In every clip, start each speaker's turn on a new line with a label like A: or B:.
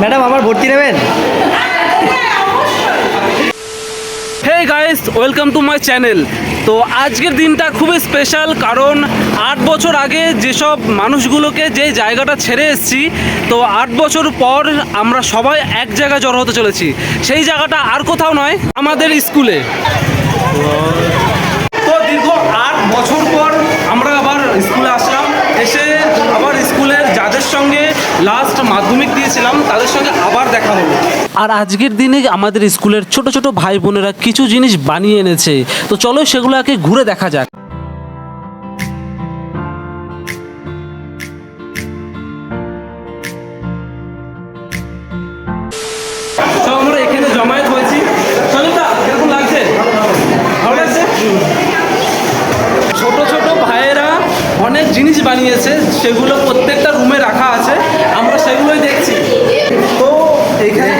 A: Madam, আমার ভর্তি নেবেন?
B: Hey guys welcome to my channel তো আজকের দিনটা খুবই স্পেশাল কারণ আট বছর আগে যেসব মানুষগুলোকে যে জায়গাটা ছেড়ে এসেছি, তো আট বছর পর আমরা সবাই এক জায়গায় জড়ো হতে চলেছি। সেই জায়গাটা আর কোথাও নয়, আমাদের স্কুলে। তো দীর্ঘ আট বছর পর আমরা আবার স্কুলে আসলাম। এসে আবার স্কুলের যাদের সঙ্গে লাস্ট মাধ্যমিক দিয়েছিলাম, তাদের সঙ্গে আবার দেখা হলো। আর আজকের দিনে আমাদের স্কুলের ছোট ছোট ভাই বোনেরা কিছু জিনিস বানিয়ে এনেছে। তো চলো সেগুলোকে ঘুরে দেখা যাক। বানিয়েছে সেগুলো প্রত্যেকটা রুমে রাখা আছে আমরা সেগুলোই দেখছি। তো এখানে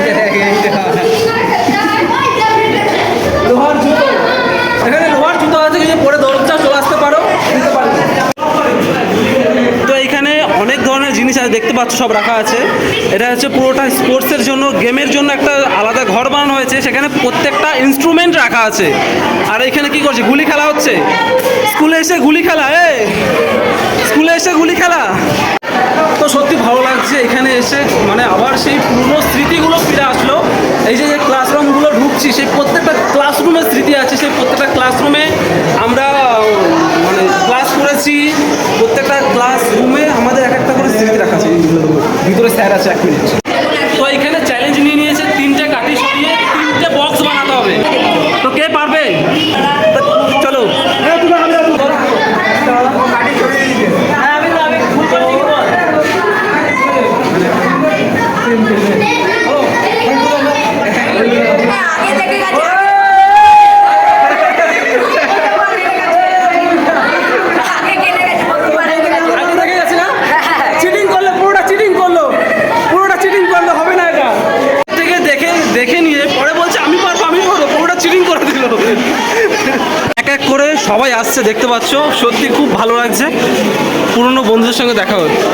B: লোহার জুতো এখানে লোহার জুতো আছে কিছু পরে দৌড়টা চলে আসতে পারো নিতে পারো তো এইখানে অনেক আছে দেখতে পাচ্ছ সব রাখা আছে। এটা হচ্ছে পুরোটা স্পোর্টসের জন্য, গেমের জন্য একটা আলাদা ঘর বানানো হয়েছে। সেখানে প্রত্যেকটা ইনস্ট্রুমেন্ট রাখা আছে। আর এখানে কি করছে? গুলি খেলা হচ্ছে? স্কুলে এসে গুলি খেলা এ স্কুলে এসে গুলি খেলা। তো সত্যি ভালো লাগছে এখানে এসে। মানে আবার সেই পুরনো স্মৃতিগুলো ফিরে আসলো। এই যে যে ক্লাসরুমগুলো ঢুকছি সেই প্রত্যেকটা ক্লাসরুমের স্মৃতি আছে সেই প্রত্যেকটা ক্লাসরুমে আমরা উম, মানে ক্লাস করেছি প্রত্যেকটা ক্লাসরুমে আমাদের এক একটা করে স্মৃতি রাখা আছে এইগুলোর উপর। ভিতরে স্যার আছে এক মিনিট তো এখানে চ্যালেঞ্জ নিয়ে নিয়েছে তিনটে কাঠি সরিয়ে তিনটে বক্স বানাতে হবে তো কে পারবে তো চলো হ্যাঁ, আমি তো- আমি ভুল করে দিই বল। আগে দেখে গেছে না চিটিং করলে পুরোটা চিটিং করল পুরোটা চিটিং করলে হবে না এটা থেকে দেখে দেখে নিয়ে পরে বলছে আমি পারব আমি পারব পুরোটা চিটিং করে দিল এক এক করে সবাই আসছে, দেখতে পাচ্ছ? সত্যি খুব ভালো লাগছে। পুরনো বন্ধুদের সঙ্গে দেখা হচ্ছে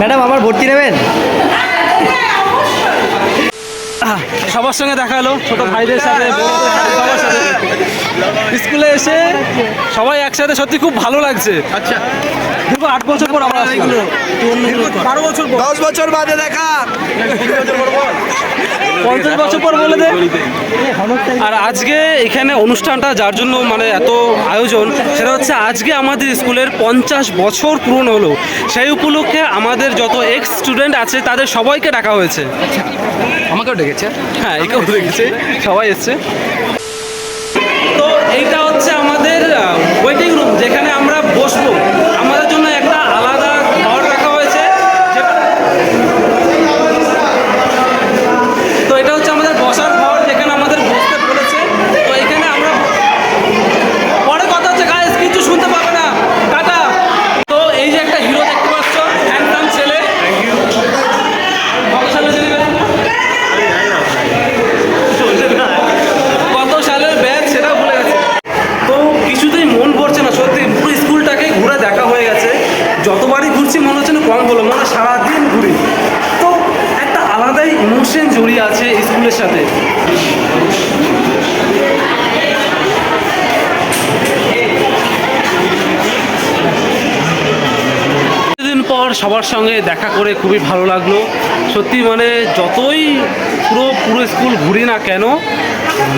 A: ম্যাডাম, আমার ভর্তি নেবেন?
B: সবার সঙ্গে দেখা হলো ছোট ভাইদের সাথে সবার সাথে। স্কুলে এসে সবাই একসাথে সত্যি খুব ভালো লাগছে। আচ্ছা। দীর্ঘ আট বছর পর আমরা বারো বছর পর।
C: দশ বছর বাদে দেখা।
B: পঞ্চাশ বছর পর বলে দে। আর আজকে এখানে অনুষ্ঠানটা যার জন্য মানে এত আয়োজন সেটা হচ্ছে আজকে আমাদের স্কুলের পঞ্চাশ বছর পূরণ হলো। সেই উপলক্ষে আমাদের যত এক্স স্টুডেন্ট আছে তাদের সবাইকে ডাকা হয়েছে।
C: আমাকেও ডেকেছে।
B: হ্যাঁ একেও দেখেছে সবাই এসছে তো এইটা হচ্ছে আমাদের ওয়েটিং রুম যেখানে আমরা বসবো আমাদের জন্য একটা আলাদা ঘর রাখা হয়েছে যেটা- তো এটা হচ্ছে আমাদের বসার ঘর যেখানে আমাদের বসতে বলেছে তো এখানে আমরা পরে কথা হচ্ছে গাইস কিছু শুনতে পাবে না টাটা তো এই যে একটা হিরো দেখতে পাচ্ছ হ্যান্ডসাম ছেলে কত সালে ছেলে কত সালের ব্যাচ সেটা ভুলে গেছে তো কিছুতেই মন পড়ছে না সত্যি পুরো স্কুলটাকে ঘুরে দেখা হয়ে গেছে যতবারই ঘুরছি মনে হচ্ছে না মানে সারাদিন ঘুরি। তো একটা আলাদাই ইমোশন জড়িয়ে আছে স্কুলের সাথে। পর সবার সঙ্গে দেখা করে খুবই ভালো লাগল। সত্যি মানে যতই পুরো পুরো স্কুল ঘুরি না কেন,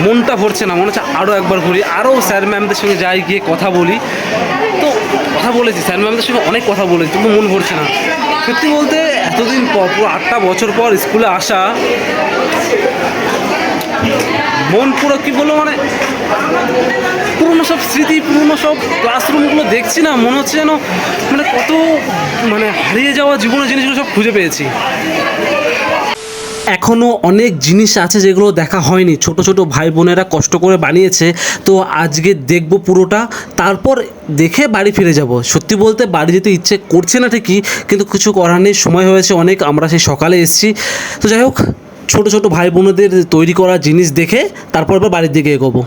B: মনটা ভরছে না, মনে হচ্ছে আরও একবার ঘুরি। আরও স্যার ম্যামদের সঙ্গে যাই, গিয়ে কথা বলি। তো কথা বলেছি, স্যার ম্যামদের সঙ্গে অনেক কথা বলেছি তবু মন ভরছে না। সত্যি বলতে এতদিন পর, পুরো আটটা বছর পর স্কুলে আসা মন পুরো কি বলব মানে পুরনো সব স্মৃতি, পুরনো সব ক্লাসরুমগুলো দেখছি না, মনে হচ্ছে যেন মানে কত মানে হারিয়ে যাওয়া জীবনের জিনিসগুলো সব খুঁজে পেয়েছি। এখনও অনেক জিনিস আছে যেগুলো দেখা হয়নি। ছোট ছোট ভাই বোনেরা কষ্ট করে বানিয়েছে, তো আজকে দেখব পুরোটা, তারপর দেখে বাড়ি ফিরে যাব। সত্যি বলতে বাড়ি যেতে ইচ্ছে করছে না ঠিকই, কিন্তু কিছু করার নেই, সময় হয়েছে অনেক, আমরা সেই সকালে এসেছি। তো যাই হোক ছোট ছোট ভাই বোনেদের তৈরি করা জিনিস দেখে তারপর আবার বাড়ির দিকে এগোবো।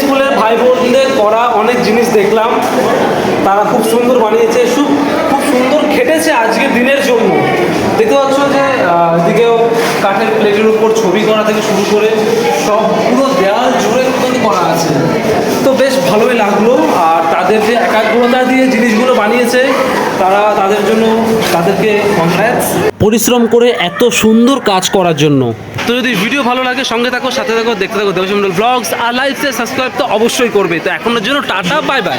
B: স্কুলের ভাই বোনদের করা অনেক জিনিস দেখলাম। তারা খুব সুন্দর বানিয়েছে খুব খুব সুন্দর খেটেছে আজকের দিনের জন্য। দেখতে পাচ্ছ যে এদিকেও কাঠের প্লেটের উপর ছবি করা থেকে শুরু করে সব পুরো দেওয়াল জুড়ে কিন্তু করা আছে। তো বেশ ভালোই লাগল, আর তাদের যে একাগ্রতা দিয়ে জিনিসগুলো বানিয়েছে, তারা তাদের জন্য তাদেরকে পরিশ্রম করে এত সুন্দর কাজ করার জন্য। তো যদি ভিডিও ভালো লাগে, সঙ্গে থাকো, সাথে থাকো, দেখতে থাকো দেবসম ব্লগস, আর লাইফে সাবস্ক্রাইব তো অবশ্যই করবে। তো এখনের জন্য টাটা বাই বাই